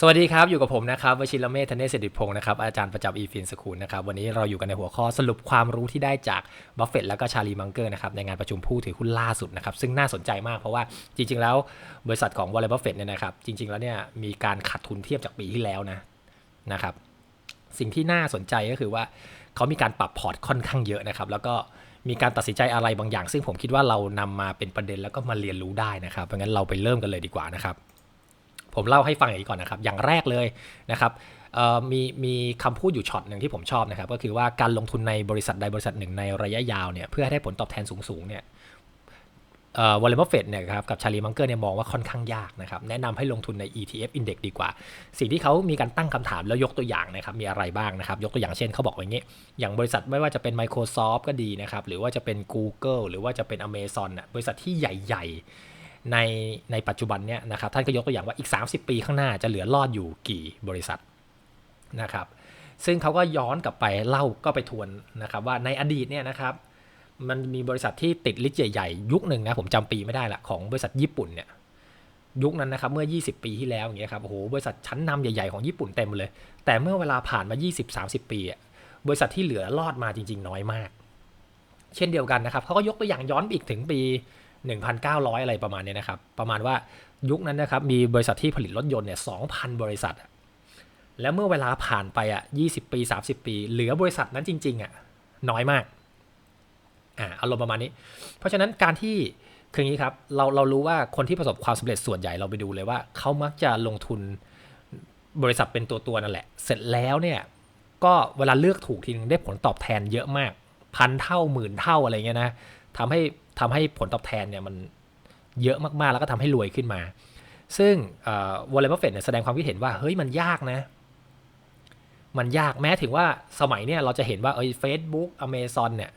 สวัสดีครับ อยู่กับผมนะครับวชิรเมธธเนศเศรษฐิพงศ์นะครับอาจารย์ประจำอีฟินสคูลนะครับวันนี้เราอยู่กันในหัวข้อสรุปความรู้ที่ได้จากบัฟเฟตและก็ชาลีมังเกอร์นะครับในงานประชุมผู้ถือหุ้นล่าสุดนะครับซึ่งน่าสนใจมากเพราะว่าจริง ๆ แล้วบริษัทของวอลเลย์บัฟเฟตเนี่ยนะครับจริง ๆ แล้วเนี่ยมีการขาดทุนเทียบจากปีที่แล้วนะนะครับสิ่งที่น่าสนใจก็คือว่าเขามีการปรับพอร์ตค่อนข้างเยอะนะครับแล้วก็มีการตัดสินใจอะไรบางอย่าง ซึ่งผมคิดว่าเรานำมาเป็นประเด็นแล้วก็มาเรียนรู้ได้นะครับเพราะงั้นเราไปเริ่มกันเลยดีกว่านะครับ ผมเล่าให้ฟังอย่างนี้ก่อนนะครับ อย่างแรกเลยนะครับมีมีคำพูดอยู่ช็อตหนึ่งที่ผมชอบนะครับ ก็คือว่าการลงทุนในบริษัทใดบริษัทหนึ่งในระยะยาวเนี่ยเพื่อให้ได้ผลตอบแทนสูงๆเนี่ยวอลเลย์เฟดเนี่ยครับกับชาลีมังเกอร์เนี่ยมองว่าค่อนข้างยากนะครับ แนะนำให้ลงทุนใน ETF Index ดีกว่า สิ่งที่เขามีการตั้งคำถามแล้วยกตัวอย่างนะครับ มีอะไรบ้างนะครับ ยกตัวอย่างเช่นเขาบอกว่าอย่างนี้ อย่างบริษัทไม่ว่าจะเป็น Microsoft ก็ดีนะครับ หรือว่าจะเป็น Google หรือว่าจะเป็น Amazon น่ะบริษัทที่ใหญ่ ๆ ในในปัจจุบันเนี่ยนะครับท่านก็ยกตัวอย่างว่าอีก 30 ปีข้างหน้าจะเหลือรอดอยู่กี่บริษัทนะครับซึ่งเขาก็ย้อนกลับไปเล่าก็ไปทวนนะครับว่าในอดีตเนี่ยนะครับมันมีบริษัทที่ติดลิสต์ใหญ่ๆ ยุคหนึ่งนะผมจำปีไม่ได้ละของบริษัทญี่ปุ่นเนี่ยยุคนั้นนะครับเมื่อ 20 ปีที่แล้วอย่างเงี้ยครับโอ้โหบริษัทชั้นนำใหญ่ๆของญี่ปุ่นเต็มเลย แต่เมื่อเวลาผ่านมา 20-30 ปีอะบริษัทที่เหลือรอดมาจริง ๆ น้อยมาก เช่นเดียวกันนะครับเขาก็ยกตัวอย่างย้อนอีกถึงปี 1,900 อะไรประมาณนี้นะครับ ประมาณว่ายุคนั้นนะครับ มีบริษัทที่ผลิตรถยนต์เนี่ย2,000 บริษัท แล้วเมื่อเวลาผ่านไปอะ20 ปี 30 ปี เหลือบริษัทนั้นจริง ๆอะน้อยมากอ่าอารมณ์ประมาณนี้ เพราะฉะนั้นการที่คืออย่างนี้ครับเราเรารู้ว่าคนที่ประสบความสำเร็จส่วนใหญ่เราไปดูเลยว่า เขามักจะลงทุนบริษัทเป็นตัวตัวนั่นแหละ เสร็จแล้วเนี่ยก็เวลาเลือกถูกทีนึงได้ผลตอบแทนเยอะมาก พันเท่าหมื่นเท่าอะไรเงี้ยนะทำให้ ทำให้ผลตอบแทนเนี่ยมันเยอะมากๆ แล้วก็ทำให้รวยขึ้นมา ซึ่งวอลเลย์บอลเฟดเนี่ยแสดงความคิดเห็นว่าเฮ้ยมันยากนะ มันยากแม้ถึงว่าสมัยเนี่ยเราจะเห็นว่าเอ้ยเฟซบุ๊กอเมซอนเนี่ย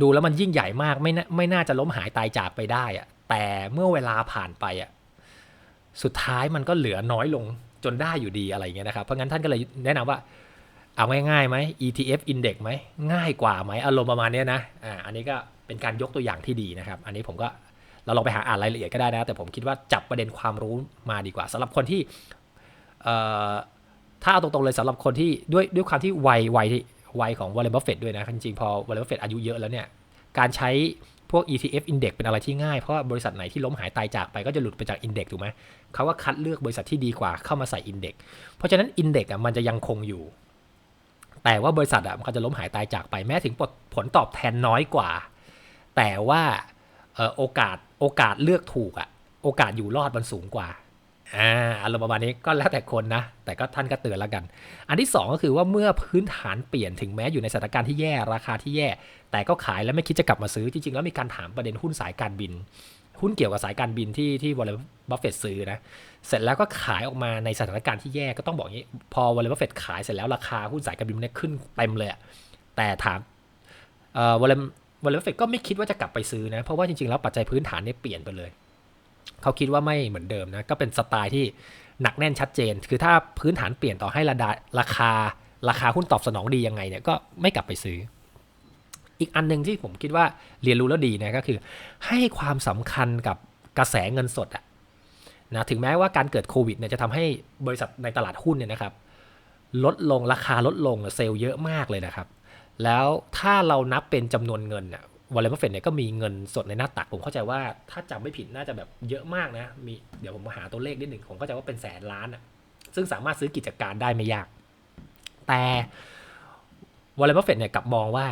ดูแล้วมันยิ่งใหญ่มากไม่ไม่น่าจะล้มหายตายจากไปได้อะแต่เมื่อเวลาผ่านไปอะสุดท้ายมันก็เหลือน้อยลงจนได้อยู่ดีอะไรเงี้ยนะครับ เพราะงั้นท่านก็เลยแนะนำว่า เอาง่ายๆไหม ETF index ไหมง่ายกว่าไหมอารมณ์ประมาณนี้นะอ่าอันนี้ก็ เป็นการยกตัวอย่างที่ดีนะครับ อันนี้ผมก็เราลองไปหาอ่านรายละเอียดก็ได้นะ แต่ผมคิดว่าจับประเด็นความรู้มาดีกว่าสำหรับคนที่ถ้าเอาตรงๆเลยสำหรับคนที่ด้วยด้วยความที่วัยวัยที่วัยของวอลเลย์บอลเฟดด้วยนะ จริงๆ พอวอลเลย์บอลเฟดอายุเยอะแล้วเนี่ย การใช้พวก ETF index เป็นอะไรที่ง่าย เพราะว่าบริษัทไหนที่ล้มหายตายจากไปก็จะหลุดไปจาก index ถูกไหมเขาก็คัดเลือกบริษัทที่ดีกว่าเข้ามาใส่ index เพราะฉะนั้น index อะมันจะยังคงอยู่ แต่ว่าบริษัทอะมันก็จะล้มหายตายจากไปแม้ถึงผลตอบแทนน้อยกว่า แต่ว่าโอกาสโอกาสเลือกถูกอะโอกาสอยู่รอดมันสูงกว่าอ่าอารมณ์ประมาณนี้ก็แล้วแต่คนนะ แต่ก็ท่านก็เตือนแล้วกัน อันที่ 2 ก็คือว่าเมื่อพื้นฐานเปลี่ยนถึงแม้อยู่ในสถานการณ์ที่แย่ราคาที่แย่ แต่ก็ขายแล้วไม่คิดจะกลับมาซื้อจริงๆ แล้วมีการถามประเด็นหุ้นสายการบิน หุ้นเกี่ยวกับสายการบินที่ที่วอลเลย์บัฟเฟตซื้อนะเสร็จแล้วก็ขายออกมาในสถานการณ์ที่แย่ก็ต้องบอกงี้ พอวอลเลย์บัฟเฟตขายเสร็จแล้วราคาหุ้นสายการบินเนี่ยขึ้นเต็มเลยแต่ถามเอ่อวอลเลย์ วอลเลย์บัฟเฟตก็ไม่คิดว่าจะกลับไปซื้อนะ เพราะว่าจริงๆ แล้วปัจจัยพื้นฐานเนี่ยเปลี่ยนไปเลย เขาคิดว่าไม่เหมือนเดิมนะ ก็เป็นสไตล์ที่หนักแน่นชัดเจน คือถ้าพื้นฐานเปลี่ยนต่อให้ระดาราคา ราคาหุ้นตอบสนองดียังไงเนี่ยก็ไม่กลับไปซื้อ อีกอันหนึ่งที่ผมคิดว่าเรียนรู้แล้วดีนะก็คือ ให้ความสำคัญกับกระแสเงินสดอะนะถึงแม้ว่าการเกิดโควิดเนี่ยจะทำให้บริษัทในตลาดหุ้นเนี่ยนะครับลดลงราคาลดลงเซลล์เยอะมากเลยนะครับ แล้วถ้าเรานับเป็นจำนวนเงินเนี่ยวอลเลย์บอลเฟดเนี่ยก็มีเงินสดในหน้าตักผมเข้าใจว่าถ้าจำไม่ผิดน่าจะแบบเยอะมากนะมีเดี๋ยวผมมาหาตัวเลขนิดหนึ่งผมเข้าใจว่าเป็นแสนล้านอะซึ่งสามารถซื้อกิจการได้ไม่ยาก แต่วอลเลย์บอลเฟดเนี่ยกลับมองว่า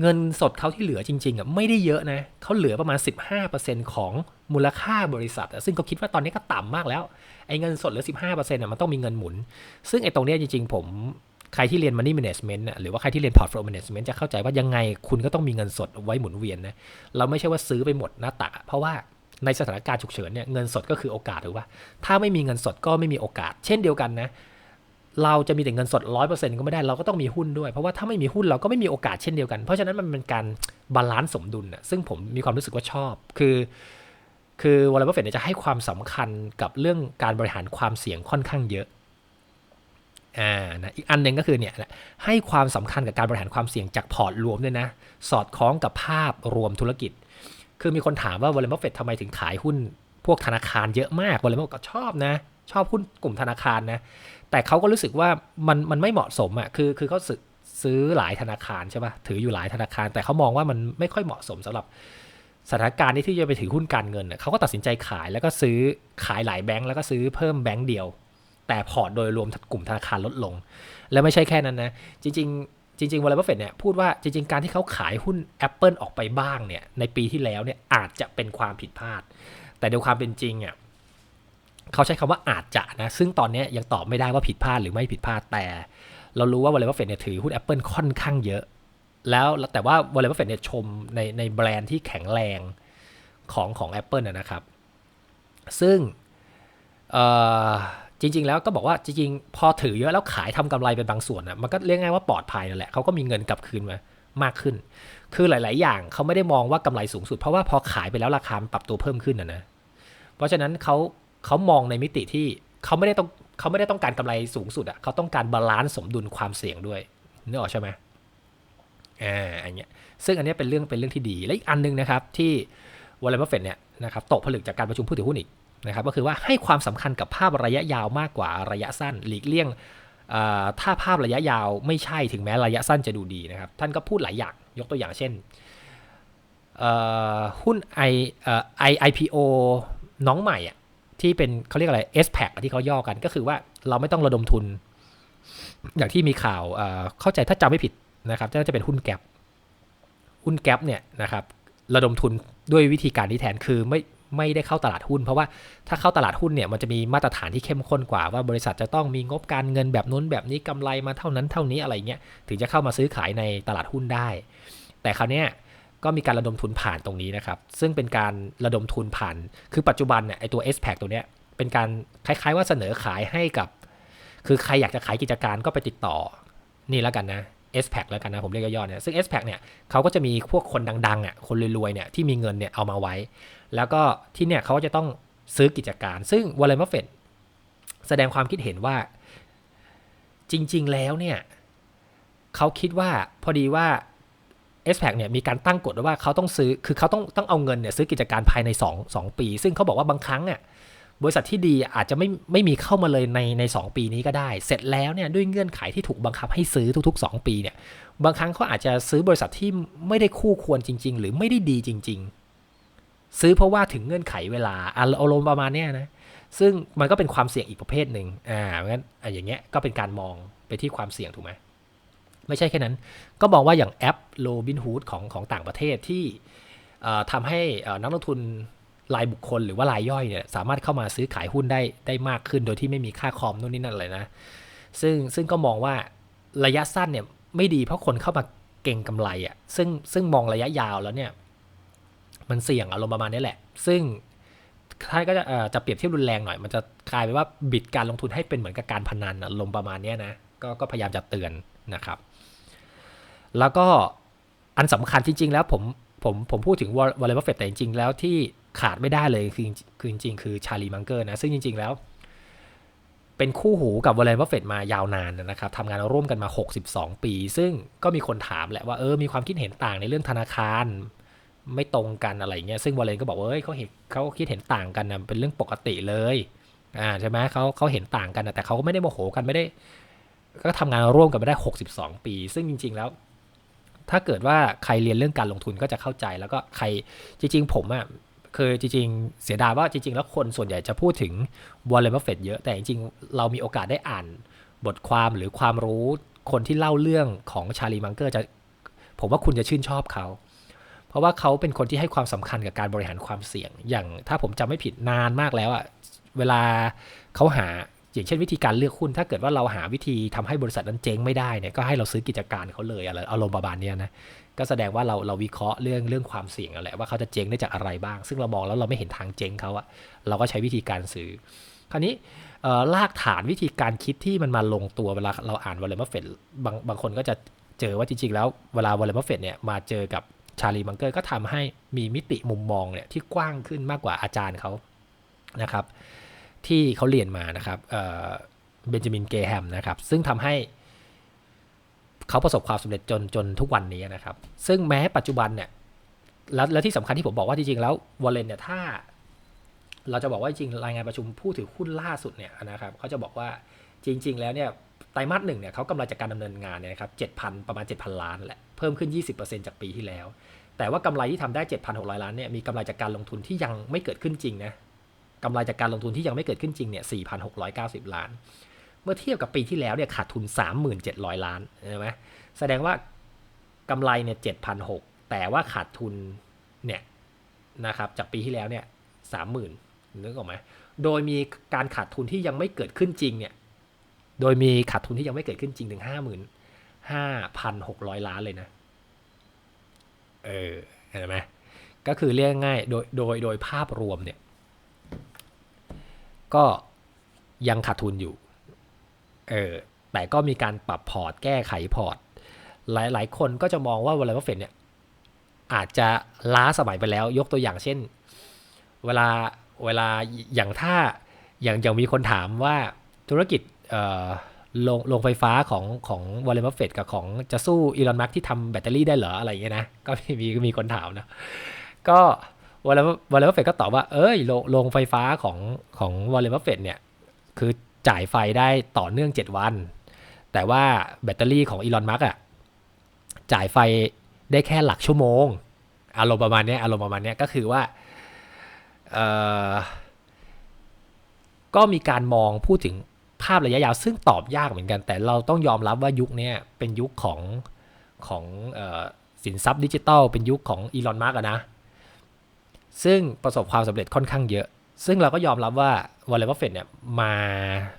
เงินสดเขาที่เหลือจริงๆอะไม่ได้เยอะนะเขาเหลือประมาณ 15%ของมูลค่าบริษัท ซึ่งเขาคิดว่าตอนนี้ก็ต่ำมากแล้ว ไอ้เงินสดเหลือ 15%อะมันต้องมีเงินหมุน ซึ่งไอ้ตรงนี้จริงๆ ผม ใครที่เรียน Money Management หรือว่าใครที่เรียน Portfolio Management จะเข้าใจว่ายังไงคุณก็ต้องมีเงินสดไว้หมุนเวียนนะเราไม่ใช่ว่าซื้อไปหมดหน้าตัก เพราะว่าในสถานการณ์ฉุกเฉินเนี่ยเงินสดก็คือโอกาสหรือว่า ถ้าไม่มีเงินสดก็ไม่มีโอกาส เช่นเดียวกันนะเราจะมีแต่เงินสด 100%ก็ไม่ได้เราก็ต้องมีหุ้นด้วย เพราะว่าถ้าไม่มีหุ้นเราก็ไม่มีโอกาสเช่นเดียวกัน เพราะฉะนั้นมันเป็นการบาลานซ์สมดุลนะซึ่งผมมีความรู้สึกว่าชอบ คือ คือวอลเลย์บอลเฟดจะให้ความสำคัญกับเรื่องการบริหารความเสี่ยงค่อนข้างเยอะ อ่านะอีกอันหนึ่งก็คือเนี่ยให้ความสำคัญกับการบริหารความเสี่ยงจากพอร์ตรวมด้วยนะ สอดคล้องกับภาพรวมธุรกิจ คือมีคนถามว่าวอลเลนบัฟเฟตทำไมถึงขายหุ้นพวกธนาคารเยอะมากวอลเลนบัฟก็ชอบนะ ชอบหุ้นกลุ่มธนาคารนะ แต่เขาก็รู้สึกว่ามันมันไม่เหมาะสมอะ่ะคือคือเขาซื้อซื้อหลายธนาคารใช่ปะ่ะถืออยู่หลายธนาคาร แต่เขามองว่ามันไม่ค่อยเหมาะสมสำหรับสถานการณ์ที่จะไปถือหุ้นการเงินเขาก็ตัดสินใจขายแล้วก็ซื้อขายหลายแบงก์แล้วก็ซื้อเพิ่มแบงก์เดียว แต่พอร์ตโดยรวมกลุ่มธนาคารลดลง แล้วไม่ใช่แค่นั้นนะ จริง ๆ จริงๆวอลเลย์บัฟเฟตเนี่ยพูดว่าจริง ๆ การที่เขาขายหุ้น Apple ออกไปบ้างเนี่ยในปีที่แล้วเนี่ยอาจจะเป็นความผิดพลาด แต่โดยความเป็นจริงอะเขาใช้คำว่าอาจจะนะ ซึ่งตอนนี้ยังตอบไม่ได้ว่าผิดพลาดหรือไม่ผิดพลาดแต่ เรารู้ว่าวอลเลย์บัฟเฟตเนี่ยถือหุ้น Apple ค่อนข้างเยอะ แล้วแต่ว่าวอลเลย์บัฟเฟตเนี่ยชมในในแบรนด์ที่แข็งแรงของของ Apple นะครับ ซึ่งเอ่อ จริง ๆ แล้วก็บอกว่าจริงๆ พอถือเยอะแล้วขายทำกำไรเป็นบางส่วนอะมันก็เรียกง่ายว่าปลอดภัยนั่นแหละเขาก็มีเงินกลับคืนมามากขึ้น คือหลาย ๆ อย่างเขาไม่ได้มองว่ากำไรสูงสุด เพราะว่าพอขายไปแล้วราคาปรับตัวเพิ่มขึ้นนะนะ เพราะฉะนั้นเขาเขามองในมิติที่เขาไม่ได้ต้องเขาไม่ได้ต้องการกำไรสูงสุดอะเขาต้องการบาลานซ์สมดุลความเสี่ยงด้วยนึกออกใช่ไหมอ่าอันเนี้ยซึ่งอันนี้เป็นเรื่องเป็นเรื่องที่ดีและอีกอันนึงนะครับที่วอลเลย์บัฟเฟตเนี่ยนะครับตกผลึกจากการประชุมผู้ถือหุ้นอีก นะครับก็คือว่าให้ความสำคัญกับภาพระยะยาวมากกว่าระยะสั้น หลีกเลี่ยงถ้าภาพระยะยาวไม่ใช่ถึงแม้ระยะสั้นจะดูดีนะครับ ท่านก็พูดหลายอย่างยกตัวอย่างเช่นหุ้นไอไอไอพีโอน้องใหม่อะที่เป็นเขาเรียกอะไร S p a c ที่เขาย่อกันก็คือว่าเราไม่ต้องระดมทุน อย่างที่มีข่าวเข้าใจถ้าจำไม่ผิดนะครับน่าจะเป็นหุ้นแกลบหุ้นแกลบเนี่ยนะครับระดมทุนด้วยวิธีการที่แทนคือไม่ ไม่ได้เข้าตลาดหุ้น เพราะว่าถ้าเข้าตลาดหุ้นเนี่ยมันจะมีมาตรฐานที่เข้มข้นกว่าว่าบริษัทจะต้องมีงบการเงินแบบนู้นแบบนี้กำไรมาเท่านั้นเท่านี้อะไรเงี้ยถึงจะเข้ามาซื้อขายในตลาดหุ้นได้ แต่คราวนี้ก็มีการระดมทุนผ่านตรงนี้นะครับ ซึ่งเป็นการระดมทุนผ่าน คือปัจจุบันเนี่ยไอตัว s p a c ตัวเนี้ยเป็นการคล้ายๆว่าเสนอขายให้กับ คือใครอยากจะขายกิจการก็ไปติดต่อ นี่แล้วกันนะ s p a c แล้วกันนะ ผมเรียกย่อๆเนี่ย ซึ่ง s p a c เนี่ยเขาก็จะมีพวกคนดังๆอะ คนรวยๆเนี่ยที่มีเงินเนี่ยเอามาไว้ แล้วก็ที่เนี่ยเขาจะต้องซื้อกิจการ ซึ่งวอลเลนบัฟเฟตแสดงความคิดเห็นว่า จริง ๆ แล้วเนี่ยเขาคิดว่าพอดีว่า s p a c เนี่ยมีการตั้งกฎว่าเขาต้องซื้อคือเขาต้องต้องเอาเงินเนี่ยซื้อกิจการภายใน2 2ปี ซึ่งเขาบอกว่าบางครั้งอะบริษัทที่ดีอาจจะไม่ไม่มีเข้ามาเลยในใน 2 ปีนี้ก็ได้ เสร็จแล้วเนี่ยด้วยเงื่อนไขที่ถูกบังคับให้ซื้อทุก ๆ 2 ปีเนี่ยบางครั้งเขาอาจจะซื้อบริษัทที่ไม่ได้คู่ควรจริง ๆ หรือไม่ได้ดีจริง ๆ ซื้อเพราะว่าถึงเงื่อนไขเวลาอารมณ์ประมาณนี้นะซึ่งมันก็เป็นความเสี่ยงอีกประเภทหนึ่งอ่างั้นอย่างเงี้ยก็เป็นการมองไปที่ความเสี่ยงถูกไหมไม่ใช่แค่นั้น ก็มองว่าอย่างแอปโ o บินฮูดของของต่างประเทศที่ทำให้นักลงทุนรายบุคคลหรือว่ารายย่อยเนี่ยสามารถเข้ามาซื้อขายหุ้นได้ได้มากขึ้น โดยที่ไม่มีค่าคอมนู่นนี่นั่นเลยนะ ซึ่งซึ่งก็มองว่าระยะสั้นเนี่ยไม่ดีเพราะคนเข้ามาเก่งกำไรอะ่ะซึ่งซึ่งมองระยะยาวแล้วเนี่ย มันเสี่ยงอารมณ์ประมาณนี้แหละ ซึ่งท่านก็จะจะเปรียบเทียบรุนแรงหน่อย มันจะกลายเป็นว่าบิดการลงทุนให้เป็นเหมือนกับการพนันอารมณ์ประมาณนี้นะก็ก็พยายามจะเตือนนะครับ แล้วก็อันสำคัญจริง ๆ แล้วผมผมผมพูดถึงวอลเลย์บัฟเฟตแต่จริง ๆ แล้วที่ขาดไม่ได้เลยคือคือจริง ๆ คือชาลีมังเกอร์นะ ซึ่งจริง ๆ แล้ว เป็นคู่หูกับวอลเลย์บัฟเฟตมายาวนานนะครับทำงานร่วมกันมา 62 ปี ซึ่งก็มีคนถามแหละว่าเออมีความคิดเห็นต่างในเรื่องธนาคาร ไม่ตรงกันอะไรเงี้ยซึ่งวอลเลนก็บอกว่าเฮ้ยเขาเห็นเขาคิดเห็นต่างกันนะเป็นเรื่องปกติเลยอ่าใช่ไหมเขาเขาเห็นต่างกันนะแต่เขาก็ไม่ได้โมโหกันไม่ได้ ก็ทำงานร่วมกันมาได้ 62 ปี ซึ่งจริง ๆแล้ว ถ้าเกิดว่าใครเรียนเรื่องการลงทุนก็จะเข้าใจ แล้วก็ใครจริง ๆ ผมอะ่ะเคือจริง ๆ เสียดายว่าจริง ๆ แล้วคนส่วนใหญ่จะพูดถึงวอลเลนบัฟเฟตเยอะแต่จริงๆเรามีโอกาสได้อ่านบทความหรือความรู้คนที่เล่าเรื่องของชาลีมังเกอร์จะผมว่าคุณจะชื่นชอบเขา เพราะว่าเขาเป็นคนที่ให้ความสำคัญกับการบริหารความเสี่ยง อย่างถ้าผมจำไม่ผิดนานมากแล้วอะ่ะเวลาเขาหาอย่างเช่นวิธีการเลือกหุ้น ถ้าเกิดว่าเราหาวิธีทำให้บริษัทนั้นเจ๊งไม่ได้เนี่ยก็ให้เราซื้อกิจการเขาเลยอะไรอารมณ์ประมาณนี้นะก็แสดงว่าเราเราวิเคราะห์เรื่องเรื่องความเสี่ยงแหละว่าเขาจะเจ๊งได้จากอะไรบ้าง ซึ่งเรามองแล้วเราไม่เห็นทางเจ๊งเขาอะเราก็ใช้วิธีการซื้อคราวนี้ลากฐานวิธีการคิดที่มันมาลงตัวเวลาเราอ่านวอลเลนบัฟเฟตบางบางคนก็จะเจอว่าจริงๆแล้วเวลาวอลเลนบัฟเฟตเนี่ยมาเจอกับ ชาลีบังเกอร์ก็ทำให้มีมิติมุมมองเนี่ยที่กว้างขึ้นมากกว่าอาจารย์เขานะครับที่เขาเรียนมานะครับเบนจามินเกแฮมนะครับซึ่งทำให้เขาประสบความสำเร็จจนจนทุกวันนี้นะครับ ซึ่งแม้ปัจจุบันเนี่ยแล้วและที่สำคัญที่ผมบอกว่าจริงๆแล้ววอลเลนเนี่ยถ้า เราจะบอกว่าจริงรายงานประชุมผู้ถือหุ้นล่าสุดเนี่ยนะครับเขาจะบอกว่าจริง ๆ แล้วเนี่ย ไตรมาสหนึ่งเนี่ยเขากำไรจากการดำเนินงานเนี่ยนะครับ7,000ประมาณ 7,000 ล้านแหละเพิ่มขึ้น 20%จากปีที่แล้ว แต่ว่ากำไรที่ทำได้ 7,600 ล้านเนี่ยมีกำไรจากการลงทุนที่ยังไม่เกิดขึ้นจริงนะกำไรจากการลงทุนที่ยังไม่เกิดขึ้นจริงเนี่ย4,690 ล้าน เมื่อเทียบกับปีที่แล้วเนี่ยขาดทุน 3,700 ล้านเห็นไหมแสดงว่ากำไรเนี่ย7,600 แต่ว่าขาดทุนเนี่ยนะครับจากปีที่แล้วเนี่ย30,000นึกออกไหมโดยมีการขาดทุนที่ยังไม่เกิดขึ้นจริงเนี่ย โดยมีขาดทุนที่ยังไม่เกิดขึ้นจริงถึงห้าหมื่นห้าพันหกร้อยล้านเลยนะ เออ เห็นไหมก็คือเรียกง่ายๆโดยโดยโดยภาพรวมเนี่ย ก็ยังขาดทุนอยู่ เออ แต่ก็มีการปรับพอร์ต แก้ไขพอร์ต หลาย ๆ คนก็จะมองว่าวอลเลย์บอลเฟดเนี่ย อาจจะล้าสมัยไปแล้ว ยกตัวอย่างเช่น เวลาเวลาอย่างถ้าอย่างอย่างมีคนถามว่าธุรกิจเอ่อ โรงโรงไฟฟ้าของของวอลเลย์บอลเฟดกับของจะสู้อีลอนมัสที่ทำแบตเตอรี่ได้เหรออะไรอย่างเงี้ยนะ ก็มีมีมีคนถามนะ ก็วอลเลย์วอลเลย์บอลเฟดก็ตอบว่า เอ้ยโรงไฟฟ้าของของวอลเลย์บอลเฟดเนี่ย คือจ่ายไฟได้ต่อเนื่อง 7 วัน แต่ว่าแบตเตอรี่ของอีลอนมัสอะจ่ายไฟได้แค่หลักชั่วโมง อารมณ์ประมาณเนี้ยอารมณ์ประมาณเนี้ยก็คือว่าเออก็มีการมองพูดถึง ภาพระยะยาวซึ่งตอบยากเหมือนกัน แต่เราต้องยอมรับว่ายุคนี้เป็นยุคของของออสินทรัพย์ดิจิทัล เป็นยุคของอีลอนมาร์กนะ ซึ่งประสบความสำเร็จค่อนข้างเยอะ ซึ่งเราก็ยอมรับว่าวอลเลย์บอลเฟดเนี่ยมา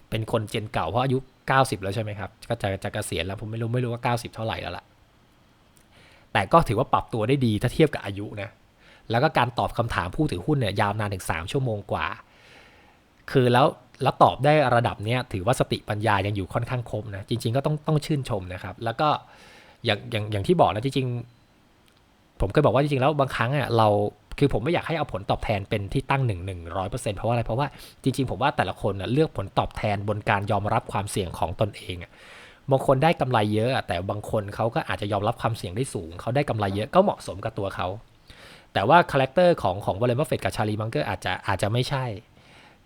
เป็นคนเจนเก่าเพราะอายุ 90 แล้วใช่ไหมครับ ก็จะจะเกษียณแล้วผมไม่รู้ไม่รู้ว่า 90 เท่าไหร่แล้วล่ะ แต่ก็ถือว่าปรับตัวได้ดีถ้าเทียบกับอายุนะ แล้วก็การตอบคำถามผู้ถือหุ้นเนี่ยยาวนานถึง 3 ชั่วโมงกว่า คือแล้ว แล้วตอบได้ระดับเนี้ยถือว่าสติปัญญายังอยู่ค่อนข้างครบนะจริง ๆ ก็ต้องต้องชื่นชมนะครับ แล้วก็อย่างอย่างอย่างที่บอกนะจริงๆ ผมเคยบอกว่าจริงๆแล้วบางครั้งอะเราคือผมไม่อยากให้เอาผลตอบแทนเป็นที่ตั้งหนึ่งหนึ่งร้อยเปอร์เซ็นต์เพราะว่าอะไรเพราะว่าจริง ๆ ผมว่าแต่ละคนเลือกผลตอบแทนบนการยอมรับความเสี่ยงของตนเองบางคนได้กำไรเยอะแต่บางคนเขาก็อาจจะยอมรับความเสี่ยงได้สูงเขาได้กำไรเยอะก็เหมาะสมกับตัวเขาแต่ว่าคาแรคเตอร์ของของวอลเลนบัฟเฟตกับชาลีมังเกอร์อาจจะอาจจะไม่ใช่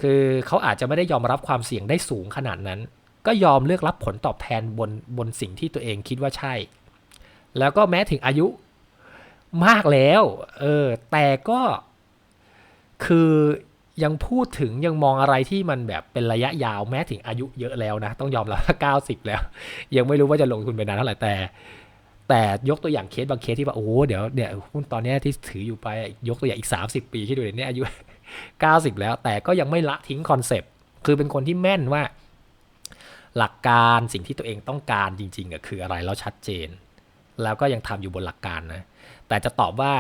คือเขาอาจจะไม่ได้ยอมรับความเสี่ยงได้สูงขนาดนั้น ก็ยอมเลือกรับผลตอบแทนบนบนสิ่งที่ตัวเองคิดว่าใช่ แล้วก็แม้ถึงอายุมากแล้วเออแต่ก็คือยังพูดถึงยังมองอะไรที่มันแบบเป็นระยะยาวแม้ถึงอายุเยอะแล้วนะ ต้องยอมรับว่าเก้าสิบแล้ว ยังไม่รู้ว่าจะลงทุนไปนานเท่าไหร่แต่ แต่ยกตัวอย่างเคสบางเคสที่ว่าโอ้เดี๋ยวเนี่ยหุ้นตอนนี้ที่ถืออยู่ไปยกตัวอย่างอีก 30 ปีที่ดูเนี่ยอายุ 90 แล้วแต่ก็ยังไม่ละทิ้งคอนเซปต์คือเป็นคนที่แม่นว่า หลักการสิ่งที่ตัวเองต้องการจริงๆอะคืออะไรแล้วชัดเจน แล้วก็ยังทำอยู่บนหลักการนะแต่จะตอบว่า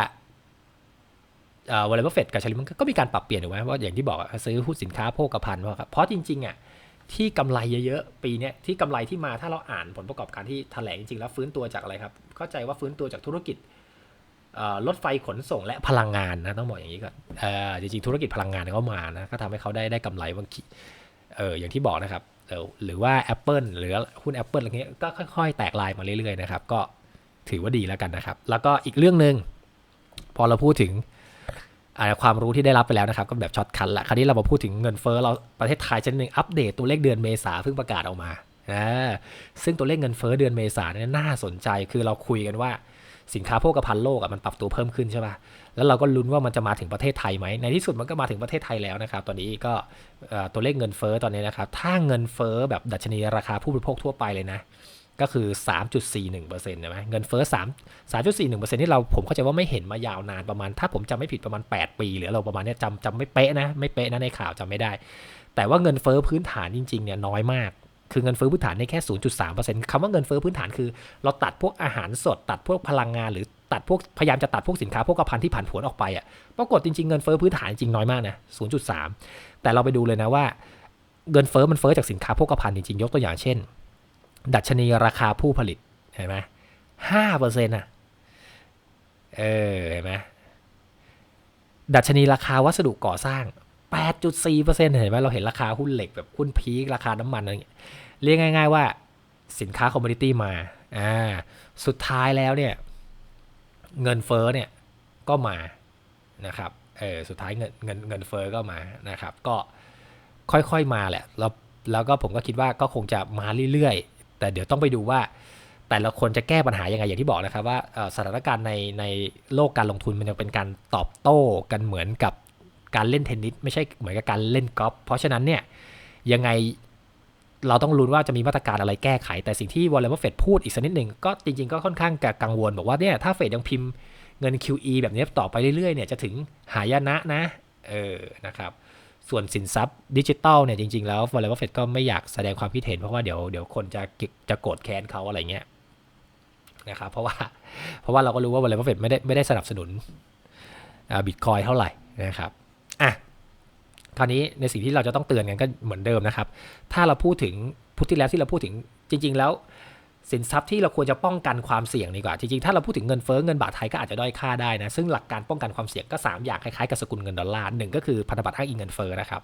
วอลเลย์บอลเฟดกับชาลิมันก็มีการปรับเปลี่ยนถูกไหมว่าอย่างที่บอกซื้อหุ้นสินค้าโภคภัณฑ์เพราะครับเพราะจริงๆอะที่กำไรเยอะๆ ปีนี้ที่กำไรที่มาถ้าเราอ่านผลประกอบการที่แถลงจริงๆแล้วฟื้นตัวจากอะไรครับ เข้าใจว่าฟื้นตัวจากธุรกิจ รถไฟขนส่งและพลังงานนะต้องบอกอย่างนี้ก่อนจริงๆธุรกิจพลังงานเขามานะก็ทำให้เขาได้ได้กำไรบางทีเอออย่างที่บอกนะครับหรือว่า Apple หรือหุ้น Apple อะไรเงี้ยก็ค่อยๆ แตกลายมาเรื่อยๆนะครับก็ถือว่าดีแล้วกันนะครับ แล้วก็อีกเรื่องหนึ่งพอเราพูดถึงความรู้ที่ได้รับไปแล้วนะครับ ก็แบบช็อตคันละคราวนี้เรามาพูดถึงเงินเฟ้อเราประเทศไทยชั้นหนึ่งอัปเดตตัวเลขเดือนเมษาเพิ่งประกาศออกมาอ่าซึ่งตัวเลขเงินเฟ้อเดือนเมษาเนี่ยน่าสนใจคือเราคุยกันว่า สินค้าโภคภัณฑ์โลกอะมันปรับตัวเพิ่มขึ้นใช่ป่ะแล้วเราก็ลุ้นว่ามันจะมาถึงประเทศไทยไหมในที่สุดมันก็มาถึงประเทศไทยแล้วนะครับ ตอนนี้ก็ตัวเลขเงินเฟ้อตอนนี้นะครับถ้าเงินเฟ้อแบบดัชนีราคาผู้บริโภคทั่วไปเลยนะก็คือ 3.41%ใช่ไหมเงินเฟ้อ3 3.41%ที่เราผมเข้าใจว่าไม่เห็นมายาวนานประมาณ ถ้าผมจำไม่ผิดประมาณ 8 ปีหรือเราประมาณเนี้ยจำจำไม่เป๊ะนะ ไม่เป๊ะนะในข่าวจำไม่ได้ แต่ว่าเงินเฟ้อพื้นฐานจริงๆเนี่ยน้อยมาก คือเงินเฟ้อพื้นฐานเนี่ยแค่ 0.3%คำว่าเงินเฟ้อพื้นฐานคือ เราตัดพวกอาหารสด ตัดพวกพลังงาน หรือตัดพวกพยายามจะตัดพวกสินค้าพวกกระพันที่ผ่านผวนออกไปอะปรากฏจริงๆเงินเฟ้อพื้นฐานจริงน้อยมากนะ 0.3 แต่เราไปดูเลยนะว่า เงินเฟ้อมันเฟ้อจากสินค้าพวกกระพันจริงๆยกตัวอย่างเช่น ดัชนีราคาผู้ผลิตเห็นไหมห้าเปอร์เซ็นต์อะเออเห็นไหมดัชนีราคาวัสดุก่อสร้าง 8.4เปอร์เซ็นต์เห็นไหมเราเห็นราคาหุ้นเหล็กแบบหุ้นพีคราคาน้ำมันอะไรอย่างเงี้ยเรียกง่ายๆว่าสินค้าคอมมูนิตี้มาอ่าสุดท้ายแล้วเนี่ยเงินเฟ้อเนี่ยก็มานะครับเออสุดท้ายเงินเงินเงินเฟ้อก็มานะครับ ก็ค่อยๆมาแหละแล้วแล้วก็ผมก็คิดว่าก็คงจะมาเรื่อยๆ แต่เดี๋ยวต้องไปดูว่า แต่ละคนจะแก้ปัญหายังไงอย่างที่บอกนะครับว่าสถานการณ์ในในโลกการลงทุนมันยังเป็นการตอบโต้กันเหมือนกับ การเล่นเทนนิสไม่ใช่เหมือนกับการเล่นกอล์ฟเพราะฉะนั้นเนี่ยยังไงเราต้องลุ้นว่าจะมีมาตรการอะไรแก้ไข แต่สิ่งที่วอลเลย์เฟดพูดอีกสักนิดหนึ่งก็จริงๆก็ค่อนข้างกังวล บอกว่าเนี่ยถ้าเฟดยังพิมพ์เงิน QE แบบนี้ต่อไปเรื่อยๆเนี่ยจะถึงหายนะนะเออนะครับส่วนสินทรัพย์ดิจิตอลเนี่ยจริงๆแล้ววอลเลย์เฟดก็ไม่อยากแสดงความคิดเห็นเพราะว่าเดี๋ยวเดี๋ยวคนจะจะโกรธแค้นเขาอะไรเงี้ยนะครับเพราะว่าเพราะว่าเราก็รู้ว่าวันเลย์เฟดไม่ได้ไม่ได้สนับสนุนบิตคอยเท่าไหร่นะครับ อะคราวนี้ในสิ่งที่เราจะต้องเตือนกันก็เหมือนเดิมนะครับ ถ้าเราพูดถึงพุทที่แล้วที่เราพูดถึงจริง ๆ แล้ว สินทรัพย์ที่เราควรจะป้องกันความเสี่ยงดีกว่า จริงๆ ถ้าเราพูดถึงเงินเฟ้อเงินบาทไทยก็อาจจะด้อยค่าได้นะ ซึ่งหลักการป้องกันความเสี่ยงก็ 3 อย่างคล้ายๆกับสกุลเงินดอลลาร์หนึ่งก็คือพันธบัตรอ้างอิงเงินเฟ้อนะครับ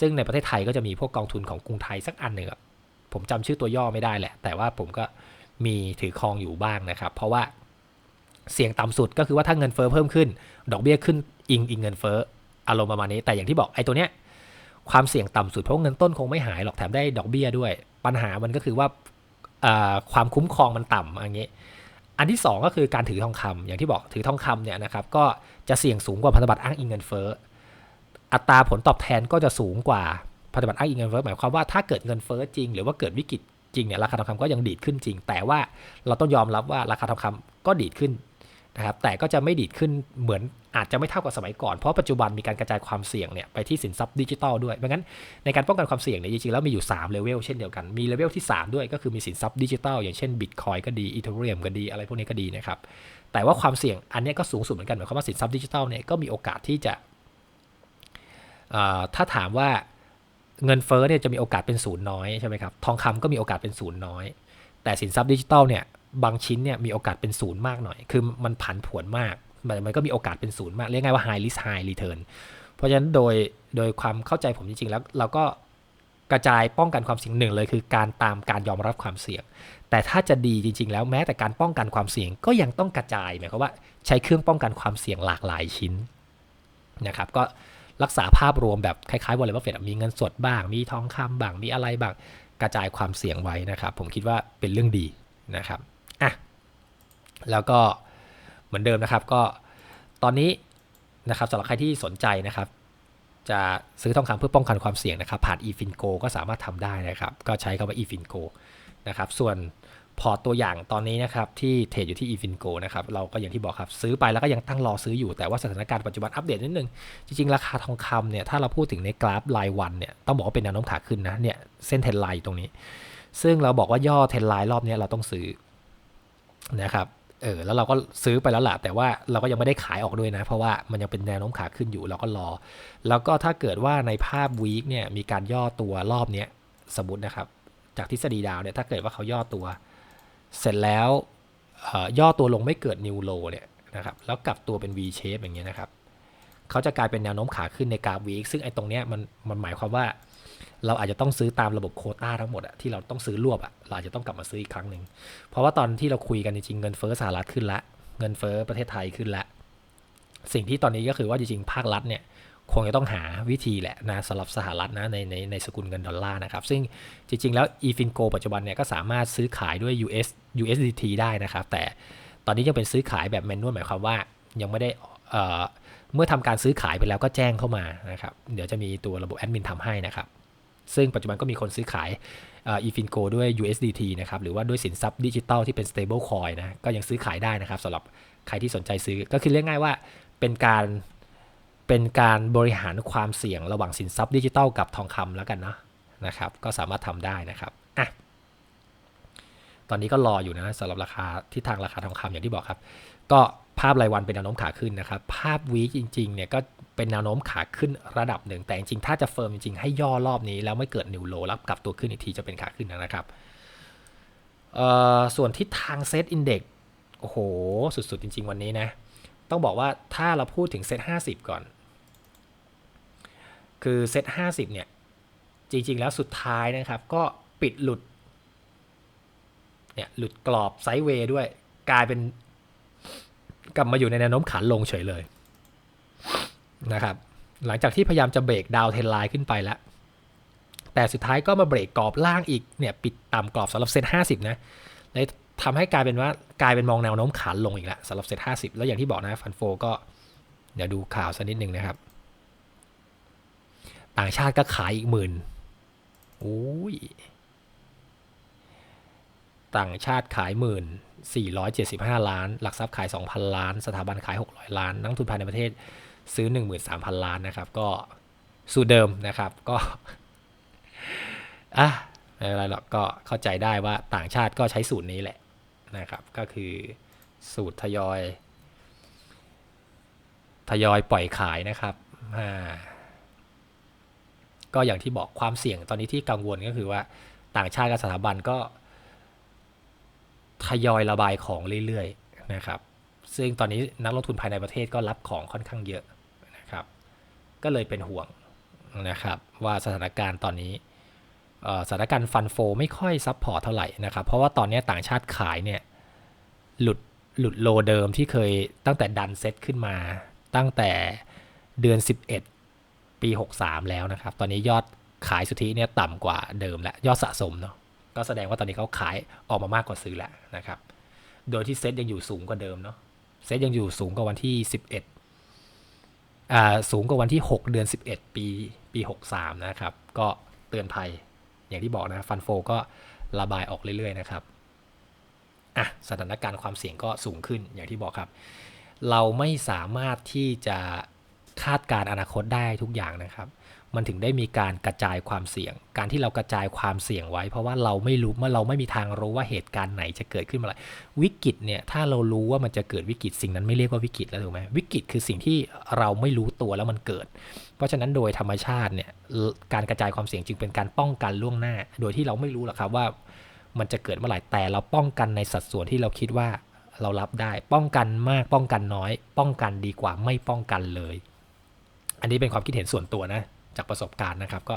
ซึ่งในประเทศไทยก็จะมีพวกกองทุนของกรุงไทยสักอันหนึ่งผมจำชื่อตัวย่อไม่ได้แหละ แต่ว่าผมก็มีถือครองอยู่บ้างนะครับ เพราะว่าเสี่ยงต่ำสุดก็คือว่าถ้าเงินเฟ้อเพิ่มขึ้น ดอกเบี้ยขึ้นอิงอิงเงินเฟ้อ อารมณ์ประมาณนี้แต่อย่างที่บอกไอ้ตัวเนี้ยความเสี่ยงต่ำสุดเพราะเงินต้นคงไม่หายหรอกแถมได้ดอกเบี้ยด้วย ปัญหามันก็คือว่าความคุ้มครองมันต่ำอย่างนี้ อันที่ 2 ก็คือการถือทองคำอย่างที่บอกถือทองคำเนี่ยนะครับก็จะเสี่ยงสูงกว่าพันธบัตรอ้างอิงเงินเฟ้ออัตราผลตอบแทนก็จะสูงกว่าพันธบัตรอ้างอิงเงินเฟ้อหมายความว่าถ้าเกิดเงินเฟ้อจริง หรือว่าเกิดวิกฤตจริงเนี่ยราคาทองคำก็ยังดีดขึ้นจริง แต่ว่าเราต้องยอมรับว่าราคาทองคำก็ดีดขึ้นนะครับแต่ก็จะไม่ดีดขึ้นเหมือน อาจจะไม่เท่ากับสมัยก่อน เพราะปัจจุบันมีการกระจายความเสี่ยงเนี่ยไปที่สินทรัพย์ดิจิทัลด้วยเพราะงั้นในการป้องกันความเสี่ยงเนี่ยจริงๆแล้วมีอยู่3เลเวลเช่นเดียวกัน มีเลเวลที่ 3 ด้วยก็คือมีสินทรัพย์ดิจิทัลอย่างเช่นบิตคอยก็ดีอีเทเรียมก็ดีอะไรพวกนี้ก็ดีนะครับแต่ว่าความเสี่ยงอันนี้ก็สูงสุดเหมือนกันหมายความว่าสินทรัพย์ดิจิทัลเนี่ยก็มีโอกาสที่จะถ้าถามว่าเงินเฟ้อเนี่ยจะมีโอกาสเป็นศูนย์น้อยใช่ไหมครับทองคำก็มีโอกาสเป็นศูนย์น้อย แต่สินทรัพย์ดิจิทัลเนี่ยบางชิ้นเนี่ยมีโอกาสเป็นศูนย์มากหน่อย คือมันผันผวนมาก มันมันก็มีโอกาสเป็นศูนย์มากเรียกง่ายว่า high risk high return เพราะฉะนั้นโดยโดยความเข้าใจผมจริงๆแล้ว เราก็กระจายป้องกันความเสี่ยงหนึ่งเลยคือการตามการยอมรับความเสี่ยง แต่ถ้าจะดีจริง ๆ แล้วแม้แต่การป้องกันความเสี่ยงก็ยังต้องกระจายหมายความว่าใช้เครื่องป้องกันความเสี่ยงหลากหลายชิ้นนะครับก็รักษาภาพรวมแบบคล้ายๆวอลเลย์บอลเฟดมีเงินสดบ้าง มีทองคำบ้าง มีอะไรบ้าง กระจายความเสี่ยงไว้นะครับ ผมคิดว่าเป็นเรื่องดีนะครับ อะ แล้วก็ เหมือนเดิมนะครับ ก็ตอนนี้นะครับสำหรับใครที่สนใจนะครับ จะซื้อทองคำเพื่อป้องกันความเสี่ยงนะครับผ่าน eFinco ก็สามารถทำได้นะครับ ก็ใช้คำว่า eFinco นะครับส่วนพอตตัวอย่างตอนนี้นะครับที่เทรดอยู่ที่ eFinco นะครับเราก็อย่างที่บอกครับซื้อไปแล้วก็ยังตั้งรอซื้ออยู่แต่ว่าสถานการณ์ปัจจุบันอัปเดตนิดนึง จริงๆ ราคาทองคำเนี่ยถ้าเราพูดถึงในกราฟรายวันเนี่ยต้องบอกว่าเป็นแนวโน้มขาขึ้นนะเนี่ยเส้นเทรนไลน์อยู่ตรงนี้ ซึ่งเราบอกว่าย่อเทรนไลน์รอบนี้เราต้องซื้อนะครับ เออแล้วเราก็ซื้อไปแล้วแหละแต่ว่าเราก็ยังไม่ได้ขายออกด้วยนะ เพราะว่ามันยังเป็นแนวโน้มขาขึ้นอยู่เราก็รอ แล้วก็ถ้าเกิดว่าในภาพวีคเนี่ยมีการย่อตัวรอบเนี้ยสมมตินะครับ จากทฤษฎีดาวเนี่ยถ้าเกิดว่าเขาย่อตัว เสร็จแล้วย่อตัวลงไม่เกิดนิวโลเนี่ยนะครับแล้วกลับตัวเป็น V shape อย่างเงี้ยนะครับเขาจะกลายเป็นแนวโน้มขาขึ้นในกราฟวีคซึ่งไอ้ตรงเนี้ยมันมันหมายความว่า เราอาจจะต้องซื้อตามระบบโคต้าทั้งหมดอะที่เราต้องซื้อรวบอะเราอาจจะต้องกลับมาซื้ออีกครั้งหนึ่งเพราะว่าตอนที่เราคุยกันจริงเงินเฟ้อสหรัฐขึ้นละเงินเฟ้อประเทศไทยขึ้นละสิ่งที่ตอนนี้ก็คือว่าจริงๆภาครัฐเนี่ยคงจะต้องหาวิธีแหละนะสำหรับสหรัฐนะในในในสกุลเงินดอลลาร์นะครับ ซึ่งจริง ๆ แล้ว eFinco ปัจจุบันเนี่ยก็สามารถซื้อขายด้วย US USDT ได้นะครับ แต่ตอนนี้ยังเป็นซื้อขายแบบแมนนวลหมายความว่ายังไม่ได้เมื่อทำการซื้อขายไปแล้วก็แจ้งเข้ามานะครับ เดี๋ยวจะมีตัวระบบแอดมินทำให้นะครับ ซึ่งปัจจุบันก็มีคนซื้อขาย eFinco ด้วย USDT นะครับหรือว่าด้วยสินทรัพย์ดิจิตอลที่เป็น stable coin นะก็ยังซื้อขายได้นะครับสำหรับใครที่สนใจซื้อก็คือเรียกง่ายว่าเป็นการเป็นการบริหารความเสี่ยงระหว่างสินทรัพย์ดิจิทัลกับทองคำแล้วกันนะนะครับก็สามารถทำได้นะครับอะตอนนี้ก็รออยู่นะสำหรับราคาที่ทางราคาทองคำอย่างที่บอกครับ ก็ ภาพรายวันเป็นแนวโน้มขาขึ้นนะครับ ภาพวีคจริงๆเนี่ยก็เป็นแนวโน้มขาขึ้นระดับหนึ่ง แต่จริงๆ ถ้าจะเฟิร์มจริงๆ ให้ย่อรอบนี้ แล้วไม่เกิดนิวโลแล้วกลับตัวขึ้นอีกทีจะเป็นขาขึ้นนะครับ ส่วนทิศทางเซตอินเด็กโอ้โห สุดๆ จริง ๆ วันนี้นะ ต้องบอกว่าถ้าเราพูดถึงเซต50ก่อน คือเซต50เนี่ย จริงๆ แล้วสุดท้ายนะครับ ก็ปิดหลุด เนี่ย หลุดกรอบไซด์เวย์ด้วย กลายเป็น กลับมาอยู่ในแนวโน้มขาลงเฉยเลยนะครับ หลังจากที่พยายามจะเบรกดาวเทนไลน์ขึ้นไปแล้ว แต่สุดท้ายก็มาเบรกกรอบล่างอีกเนี่ยปิดต่ำกรอบสำหรับเซ็ตห้าสิบนะเลยทำให้กลายเป็นว่ากลายเป็นมองแนวโน้มขาลงอีกแล้วสำหรับเซ็ตห้าสิบแล้วอย่างที่บอกนะฟันโฟก็เดี๋ยวดูข่าวสักนิดหนึ่งนะครับ ต่างชาติก็ขายอีกหมื่นโอ้ยต่างชาติขายหมื่น 475 ล้าน หลักทรัพย์ขาย 2,000 ล้าน สถาบันขาย 600 ล้าน นักทุนภายในประเทศซื้อ 13,000 ล้านนะครับ ก็สูตรเดิมนะครับ ก็อะไม่เป็นไรหรอกก็เข้าใจได้ว่าต่างชาติก็ใช้สูตรนี้แหละนะครับ ก็คือสูตรทยอย ทยอยปล่อยขายนะครับอ่าก็อย่างที่บอกความเสี่ยงตอนนี้ที่กังวลก็คือว่าต่างชาติกับสถาบันก็ ทยอยระบายของเรื่อยๆนะครับ ซึ่งตอนนี้นักลงทุนภายในประเทศก็รับของค่อนข้างเยอะนะครับ ก็เลยเป็นห่วงนะครับว่าสถานการณ์ตอนนี้สถานการณ์ฟันโฟไม่ค่อยซับพอร์ตเท่าไหร่นะครับ เพราะว่าตอนนี้ต่างชาติขายเนี่ยหลุดหลุดโลเดิมที่เคยตั้งแต่ดันเซ็ตขึ้นมา ตั้งแต่เดือน 11 ปี 63 แล้วนะครับ ตอนนี้ยอดขายสุทธิเนี่ยต่ำกว่าเดิมและยอดสะสมเนาะ ก็แสดงว่าตอนนี้เขาขายออกมามากกว่าซื้อแล้วนะครับ โดยที่เซ็ตยังอยู่สูงกว่าเดิมเนาะ เซ็ตยังอยู่สูงกว่าวันที่ 11อ่าสูงกว่าวันที่ 6 เดือน 11 ปีปี 63 นะครับ ก็เตือนภัยอย่างที่บอกนะฟันโฟก็ระบายออกเรื่อยๆนะครับอะสถานการณ์ความเสี่ยงก็สูงขึ้นอย่างที่บอกครับ เราไม่สามารถที่จะคาดการณ์อนาคตได้ทุกอย่างนะครับ มันถึงได้มีการกระจายความเสี่ยง การที่เรากระจายความเสี่ยงไว้ เพราะว่าเราไม่รู้เมื่อเราไม่มีทางรู้ว่าเหตุการณ์ไหนจะเกิดขึ้นเมื่อไหร่วิกฤตเนี่ยถ้าเรารู้ว่ามันจะเกิดวิกฤตสิ่งนั้นไม่เรียกว่าวิกฤตแล้วถูกไหมวิกฤตคือสิ่งที่เราไม่รู้ตัวแล้วมันเกิด เพราะฉะนั้นโดยธรรมชาติเนี่ยการกระจายความเสี่ยงจึงเป็นการป้องกันล่วงหน้า โดยที่เราไม่รู้หรอกครับว่า มันจะเกิดเมื่อไหร่แต่เราป้องกันในสัดส่วนที่เราคิดว่าเรารับได้ ป้องกันมากป้องกันน้อย ป้องกันดีกว่าไม่ป้องกันเลย อันนี้เป็นความคิดเห็นส่วนตัวนะ จากประสบการณ์นะครับ ก็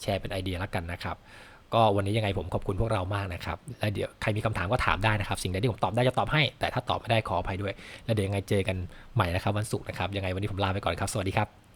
แชร์เป็นไอเดียแล้วกันนะครับ ก็วันนี้ยังไงผมขอบคุณพวกเรามากนะครับ แล้วเดี๋ยวใครมีคำถามก็ถามได้นะครับ สิ่งใดที่ผมตอบได้จะตอบให้ แต่ถ้าตอบไม่ได้ขออภัยด้วย แล้วเดี๋ยวยังไงเจอกันใหม่นะครับวันศุกร์นะครับ ยังไงวันนี้ผมลาไปก่อนครับ สวัสดีครับ